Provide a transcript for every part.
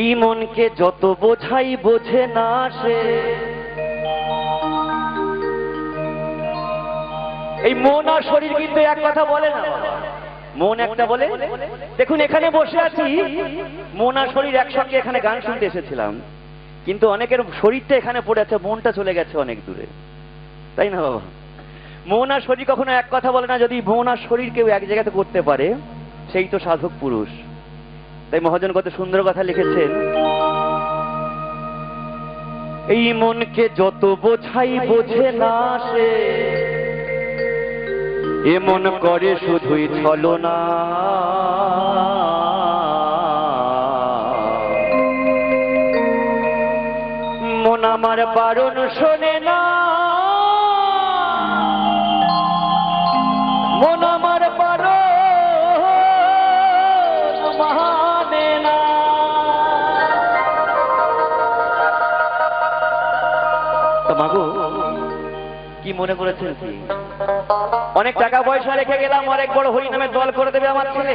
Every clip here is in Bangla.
এই মনকে যত বোঝাই বোঝে না সে। এই মন আর শরীর কিন্তু এক কথা বলে না মন একটা বলে, দেখুন, এখানে বসে আছি। মন আর শরীর একসঙ্গে এখানে গান শুনতে এসেছিলাম। কিন্তু অনেকের শরীরটা এখানে পড়ে আছে, মনটা চলে গেছে অনেক দূরে। তাই না বাবা? মন আর শরীর কখনো এক কথা বলে না, যদি মন আর শরীর কেউ এক জায়গাতে করতে পারে, সেই তো সাধক পুরুষ। তাই মহাজন কত সুন্দর কথা লিখেছেন। এই মনকে যত বোঝাই বোঝে না সে এমন করে শুধুই ছলনা। মন আমার বারণ শোনে তো মাগো, কি মনে করেছেন কি? অনেক টাকা পয়সা রেখে গেলাম অনেক বড় হরিনামের দল করে দেবে আমার ছেলে।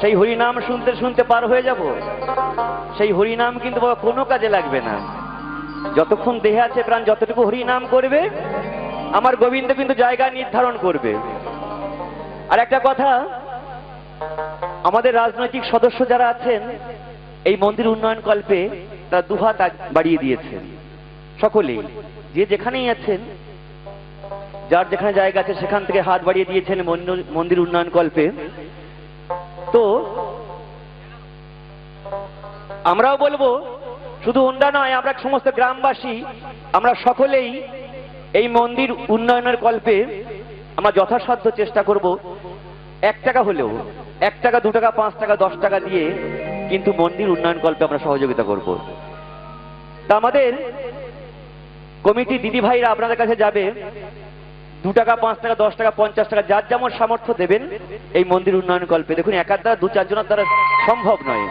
সেই হরিনাম শুনতে শুনতে পার হয়ে যাব। সেই হরিনাম কিন্তু বাবা কোনো কাজে লাগবে না। যতক্ষণ দেহে আছে প্রাণ, যতটুকু হরিনাম করবে, আমার গোবিন্দ কিন্তু জায়গা নির্ধারণ করবে। আর একটা কথা, আমাদের রাজনৈতিক সদস্য যারা আছেন, এই মন্দির উন্নয়ন কল্পে তারা দুহাত বাড়িয়ে দিয়েছেন। সকলেই, যে যেখানেই আছেন, যার যেখানে জায়গা আছে সেখান থেকে হাত বাড়িয়ে দিয়েছেন মন্দির- উন্নয়ন কল্পে। তো, আমরাও বলব, শুধু ওনরা নয়, আমরা সমস্ত গ্রামবাসী, আমরা সকলেই এই মন্দির উন্নয়নের কল্পে আমরা যথাসাধ্য চেষ্টা করব। এক টাকা হলেও, এক টাকা, দু টাকা, পাঁচ টাকা, দশ টাকা দিয়ে কিন্তু মন্দির উন্নয়ন কল্পে আমরা সহযোগিতা করব। তা আমাদের কমিটি দিদি ভাইরা আপনাদের কাছে যাবে। দু টাকা, পাঁচ টাকা, দশ টাকা, পঞ্চাশ টাকা, যার যেমন সামর্থ্য দেবেন এই মন্দির উন্নয়ন কল্পে। দেখুন একার দ্বারা, দু চারজনের দ্বারা সম্ভব নয়।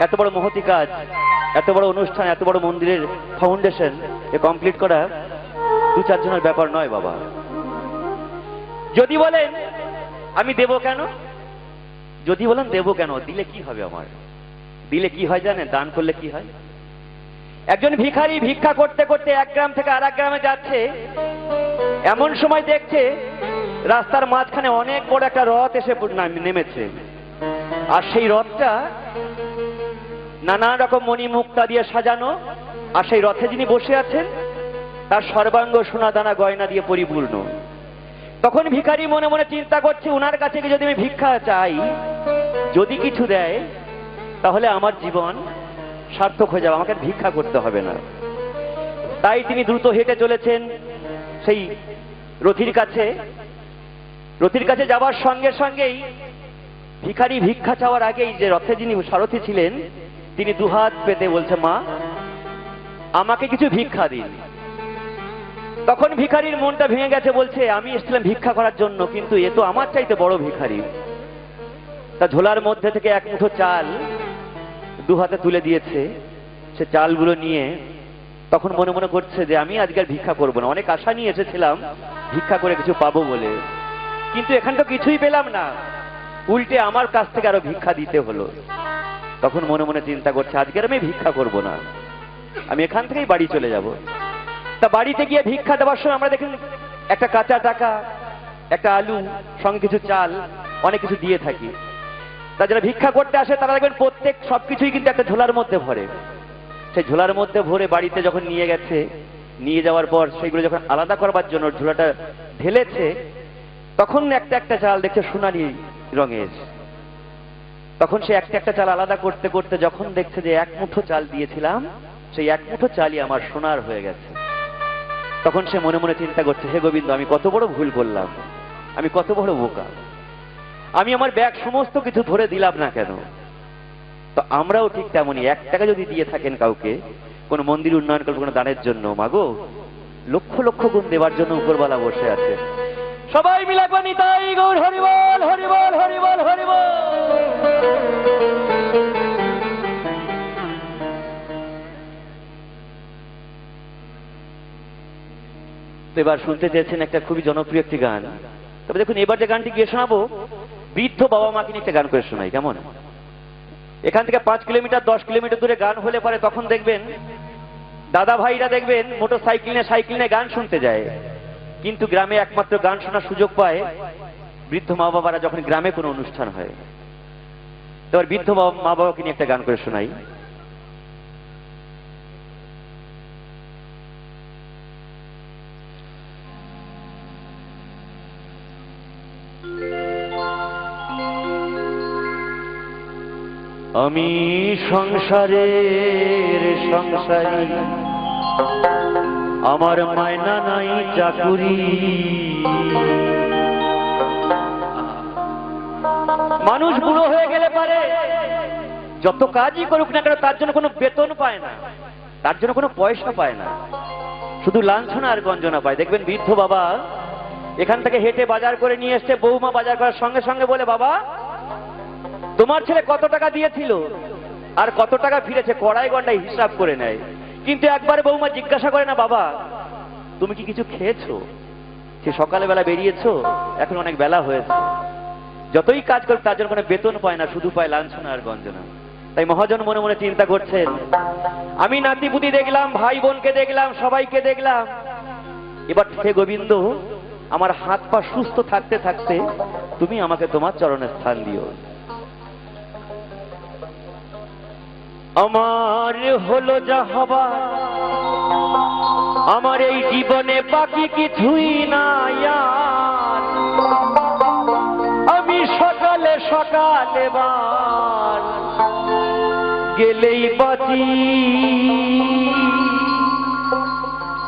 এত বড় মহতি কাজ, এত বড় অনুষ্ঠান, এত বড় মন্দিরের ফাউন্ডেশন এ কমপ্লিট করা দু চারজনের ব্যাপার নয় বাবা। যদি বলেন, আমি দেব কেন? যদি বলেন, দেব কেন? দিলে কি হবে আমার? দিলে কি হয় জানেন? দান করলে কি হয়? একজন ভিখারি ভিক্ষা করতে করতে এক গ্রাম থেকে আর গ্রামে যাচ্ছে, এমন সময় দেখছে রাস্তার মাঝখানে অনেক বড় একটা রথ এসে নেমেছে। আর সেই রথটা নানান রকম মণিমুক্তা দিয়ে সাজানো, আর সেই রথে যিনি বসে আছেন, তার সর্বাঙ্গ সোনা দানা গয়না দিয়ে পরিপূর্ণ। তখন ভিখারি মনে মনে চিন্তা করছে, উনার কাছে যদি আমি ভিক্ষা চাই, যদি কিছু দেয়, তাহলে আমার জীবন সার্থক হয়ে যাবে, আমাকে ভিক্ষা করতে হবে না। তাই তিনি দ্রুত হেঁটে চলেছেন সেই রথির কাছে। রথির কাছে যাবার সঙ্গে সঙ্গেই ভিখারি ভিক্ষা চাওয়ার আগেই যে রথে যিনি সারথি ছিলেন, তিনি দুহাত পেতে বলছে, মা, আমাকে কিছু ভিক্ষা দিন। তখন ভিখারির মনটা ভেঙে গেছে, বলছে, আমি এসেছিলাম ভিক্ষা করার জন্য, কিন্তু এ তো আমার চাইতে বড় ভিখারি। তা ঝোলার মধ্যে থেকে এক মুঠো চাল দু হাতে তুলে দিয়েছে, সে চালগুলো নিয়ে তখন মনে মনে করছে যে আমি আজকে আর ভিক্ষা করব না। অনেক আশা নিয়ে এসেছিলাম, ভিক্ষা করে কিছু পাবো বলে। কিন্তু এখান তো কিছুই পেলাম না। উল্টে আমার কাছ থেকে আরও ভিক্ষা দিতে হলো। তখন মনে মনে চিন্তা করছে, আজকে আমি ভিক্ষা করব না। আমি এখান থেকেই বাড়ি চলে যাব। তা বাড়িতে গিয়ে ভিক্ষা দেওয়ার সময় আমরা দেখুন একটা কাঁচা টাকা, একটা আলু, সঙ্গে কিছু চাল, অনেক কিছু দিয়ে থাকি। তা যারা ভিক্ষা করতে আসে, তারা দেখবেন প্রত্যেক সবকিছুই কিন্তু একটা ঝোলার মধ্যে ভরে। সেই ঝোলার মধ্যে ভরে বাড়িতে যখন নিয়ে গেছে, নিয়ে যাওয়ার পর সেগুলো যখন আলাদা করবার জন্য ঝোলাটা ঢেলেছে, তখন একটা একটা চাল দেখছে সোনালি রঙের। তখন সে একটা একটা চাল আলাদা করতে করতে যখন দেখছে যে এক মুঠো চাল দিয়েছিলাম, সেই এক মুঠো চালই আমার সোনার হয়ে গেছে। তখন সে মনে মনে চিন্তা করছে, হে গোবিন্দ, আমি কত বড় ভুল করলাম। আমি কত বড় বোকা। আমি আমার ব্যাগ সমস্ত কিছু ধরে দিলাম না কেন? তো আমরাও ঠিক তেমনই, এক টাকা যদি দিয়ে থাকেন কাউকে, কোন মন্দির উন্নয়ন করবে, কোনো দানের জন্য, মাগো, লক্ষ লক্ষ গুণ দেওয়ার জন্য উপরবালা বসে আছে সবাই মিলে পানি তাই, গৌর হরিবল হরিবল হরিবল হরিবল এবার শুনতে চেয়েছেন একটা খুবই জনপ্রিয় একটি গান। তবে দেখুন, এবার যে গানটি গিয়ে শোনাবো বৃদ্ধ বাবা মাকে নিয়ে একটা গান করে শোনাই, কেমন? এখান থেকে পাঁচ কিলোমিটার, দশ কিলোমিটার দূরে গান হলে পরে তখন দেখবেন দাদা ভাইরা দেখবেন মোটর সাইকেল নিয়ে সাইকেল নিয়ে গান শুনতে যায়। কিন্তু গ্রামে একমাত্র গান শোনার সুযোগ পায় বৃদ্ধ মা বাবারা যখন গ্রামে কোনো অনুষ্ঠান হয়। এবার বৃদ্ধ মা- বাবাকে নিয়ে একটা গান করে শোনাই। আমি সংসারের সংসারী। আমার মায়না নাই চাকুরি। মানুষ বুড়ো হয়ে গেলে পারে। যত কাজই করুক না কেন তার জন্য কোনো বেতন পায় না। তার জন্য কোনো পয়সা পায় না। শুধু লাঞ্ছনা আর গঞ্জনা পায়। দেখবেন বৃদ্ধ বাবা এখান থেকে হেঁটে বাজার করে নিয়ে এসছে, বৌমা বাজার করার সঙ্গে সঙ্গে বলে, বাবা তোমার ছেলে কত টাকা দিয়েছিল? আর কত টাকা ফিরেছে? কড়াই গন্ডায় হিসাব করে নেয়। কিন্তু একবার বৌমা জিজ্ঞাসা করে, না বাবা, তুমি কি কিছু খেয়েছো? সে সকালে বেলা বেরিয়েছো, এখন অনেক বেলা হয়েছে। যতই কাজ করুক, তার জন্য কোনো বেতন পায় না, শুধু পায় লাঞ্ছনা আর গঞ্জনা। তাই মহাজন মনে মনে চিন্তা করছেন, আমি নাতিপুতি দেখলাম, ভাই বোনকে দেখলাম, সবাইকে দেখলাম। এবার হে গোবিন্দ, আমার হাত পা সুস্থ থাকতে থাকতে তুমি আমাকে তোমার চরণের স্থান দিও। আমার হলো যা হবার। আমার এই জীবনে বাকি কিছুই নাই। আমি সকালে সকালে বার। গেলেই বাঁচি।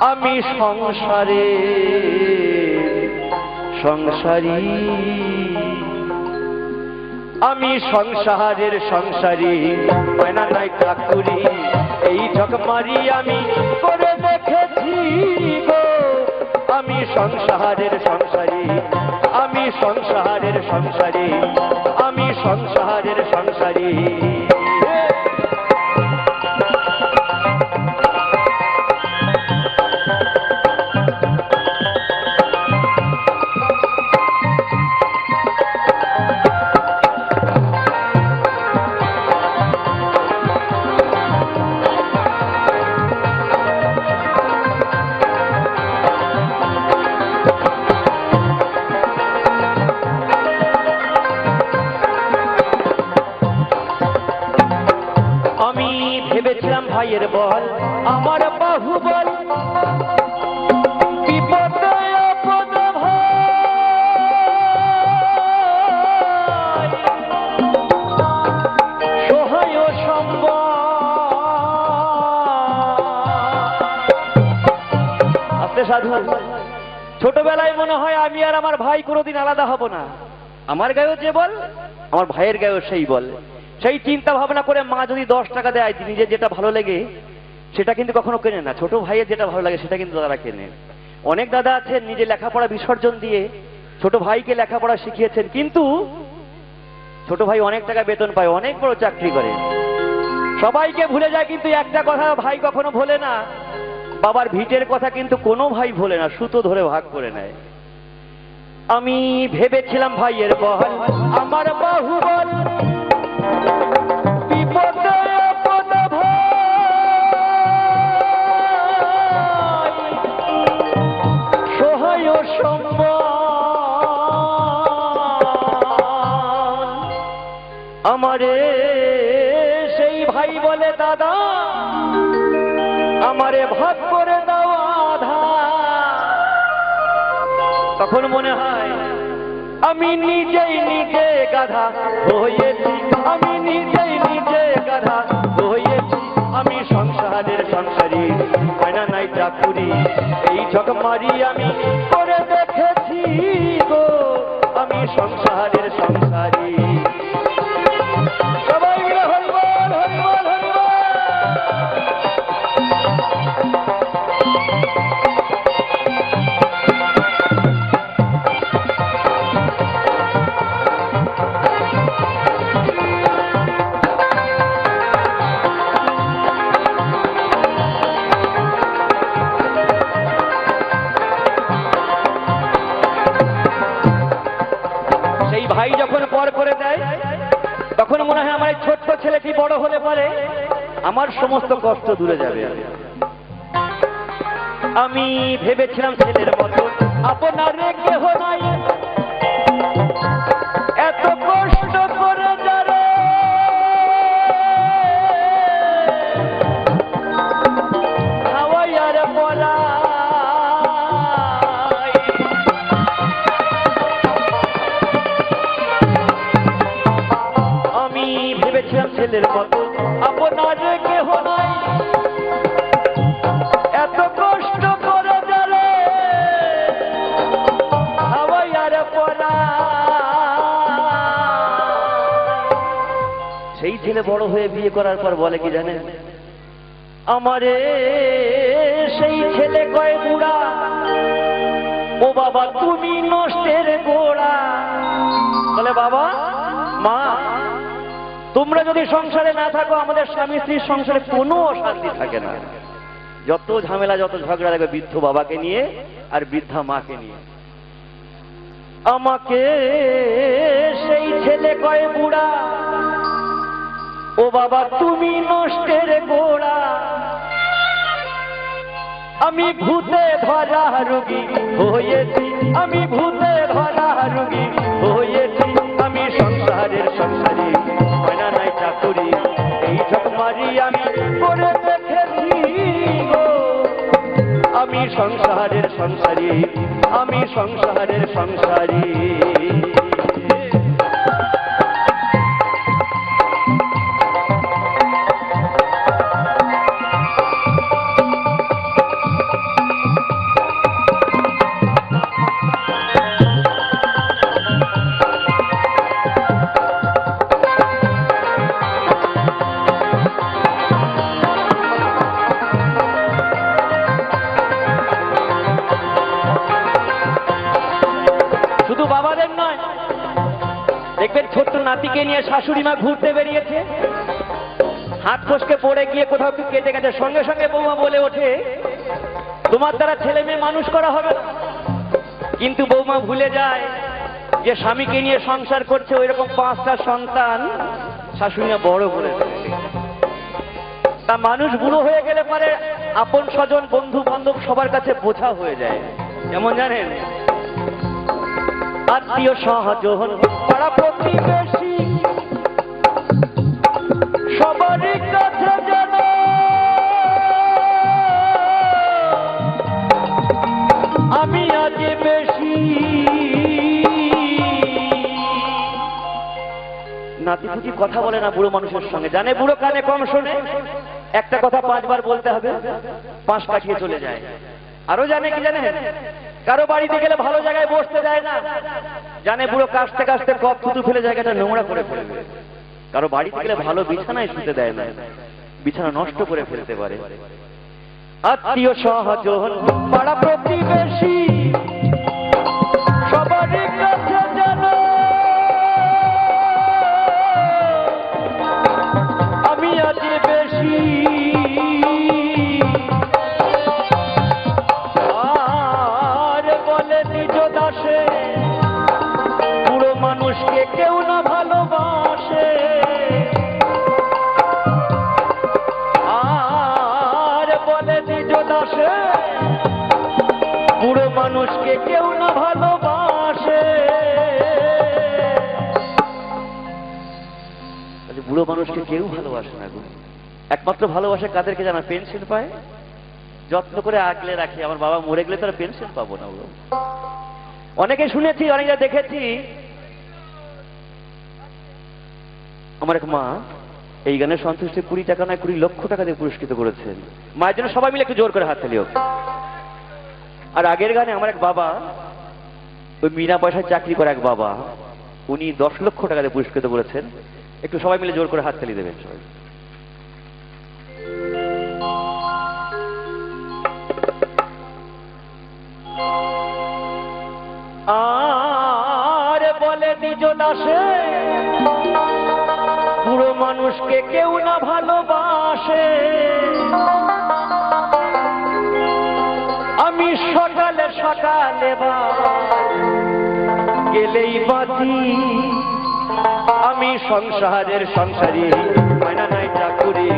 আমি সংসারে, সংসারী। আমি সংসারের সংসারী ময়না নাই কাকুরি এই ঝকমারি আমি করে দেখেছি গো। আমি সংসারের সংসারী, আমি সংসারের সংসারী, আমি সংসারের সংসারী। ভেবেছিলাম ভাইয়ের বল, আমার। আস্তে সাধু, ছোটবেলায় মনে হয় আমি আর আমার ভাই কোনোদিন আলাদা হব না। আমার গায়েও যে বল, আমার ভাইয়ের গায়েও সেই বল। সেই চিন্তা ভাবনা করে মা যদি দশ টাকা দেয় নিজের যেটা ভালো লাগে, সেটা কিন্তু কখনো কেনে না। ছোট ভাইয়ের যেটা ভালো লাগে, সেটা কিন্তু তারা কেনে। অনেক দাদা আছেন, নিজে লেখাপড়া বিসর্জন দিয়ে ছোট ভাইকে লেখাপড়া শিখিয়েছেন, কিন্তু ছোট ভাই অনেক টাকা বেতন পায়, অনেক বড় চাকরি করে। সবাইকে ভুলে যায় কিন্তু একটা কথা ভাই কখনো ভোলে না। বাবার ভিটের কথা কিন্তু কোনো ভাই ভোলে না, সুতো ধরে ভাগ করে নেয়। আমি ভেবেছিলাম ভাইয়ের বল আমার বাহুবল আমারে সেই ভাই বলে দাদা আমারে ভাগ করে দাও আধা তখন মনে হয় আমি নিজেই নিজে গাধা হয়েছি। আমি নিজেই নিজে গাধা হয়েছি। আমি সংসারের সংসারী না নাই চাকুরি। এই ঝকমারি আমি আমার সমস্ত কষ্ট দূরে যাবে। আমি ভেবেছিলাম ছেলের মতো আপনার সেই ছেলে বড় হয়ে বিয়ে করার পর বলে কি জানেন? আমারে সেই ছেলে কয় বুড়া, ও বাবা তুমি নষ্টের গোড়া। বলে, বাবা, মা, তোমরা যদি সংসারে না থাকো, আমাদের স্বামী স্ত্রীর সংসারে কোনো অশান্তি থাকে না। যত ঝামেলা, যত ঝগড়া লাগবে বৃদ্ধ বাবাকে নিয়ে আর বৃদ্ধা মাকে নিয়ে। আমাকে সেই ছেলে কয় বুড়া ও বাবা, তুমি নষ্টের গোড়া। আমি ভূতে ধরা রুগী হয়েছি, আমি ভূতে ধরা রুগী হয়েছি, আমি সংসারের সংসারী, ময়না নাই চাকুরি। এই মারি আমি করে দেখেছি আমি সংসারের সংসারী, আমি সংসারের সংসারী। দেখবেন ছোট্ট নাতিকে নিয়ে শাশুড়ি মা ঘুরতে বেরিয়েছে। হাত ফসকে পড়ে গিয়ে কোথাও কেটে গেছে। সঙ্গে সঙ্গে বৌমা বলে ওঠে, তোমার দ্বারা ছেলে মেয়ে মানুষ করা হবে। কিন্তু বৌমা ভুলে যায় যে স্বামীকে নিয়ে সংসার করছে ওই রকম পাঁচটা সন্তান শাশুড়ি মা বড় করে তা মানুষ বুড়ো হয়ে গেলে পারে আপন স্বজন বন্ধু বান্ধব সবার কাছে বোঝা হয়ে যায়। যেমন জানেন আত্মীয় সহজন পাড়া প্রতিবেশী। সবারই কাছে আমি আজ বেশি। নাতিপুতি কথা বলে না বুড়ো মানুষের সঙ্গে। জানে বুড়ো কানে কম শোনে। একটা কথা পাঁচবার বলতে হবে পাঁচ পাঠিয়ে চলে যায়। আরও জানে কি জানে? কারও বাড়িতে গেলে ভালো জায়গায় বসতে দেয় না। জানে পুরো কাশতে কাশতে কপ থুতু ফেলে জায়গাটা নোংরা করে ফেলবে কারও বাড়িতে গেলে ভালো বিছানায় শুতে দেয় না। বিছানা নষ্ট করে ফেলতে পারে। আত্মীয় পাড়া প্রতিবেশী, সবারই আমি আজ বেশি বুড়ো মানুষকে কেউ ভালোবাসে না গো। একমাত্র ভালোবাসে কাদেরকে জানা পেনশন পায় যত্ন করে আগলে রাখি, আমার বাবা মরে গেলে তারা পেনশন পাবো না গো। অনেকে শুনেছি, অনেকে দেখেছি, আমার এক মা এই গানের সন্তুষ্টি কুড়ি টাকা নয়, কুড়ি লক্ষ টাকা দিয়ে পুরস্কৃত করেছেন। মায়ের জন্য সবাই মিলে একটু জোর করে হাত তালিও। আর আগের গানে আমার এক বাবা, ওই বিনা পয়সায় চাকরি করে এক বাবা, উনি দশ লক্ষ টাকা দিয়ে পুরস্কৃত করেছেন। একটু সবাই মিলে জোর করে হাত তালি দেবেন সবাই। আর বলে নিজ দাসে পুরো মানুষকে কেউ না ভালোবাসে। আমি সকালে সকালে বা গেলেই বাঁচি আমি সংসারের সংসারী। ময়না নাই চাকুরি,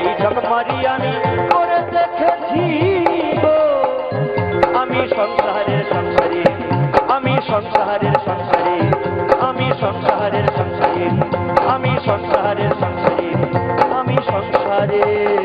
এই সব মারি আমি করে দেখেছি আমি সংসারের সংসারী, আমি সংসারের সংসারী, আমি সংসারের সংসারী, আমি সংসারের সংসারী, আমি সংসারের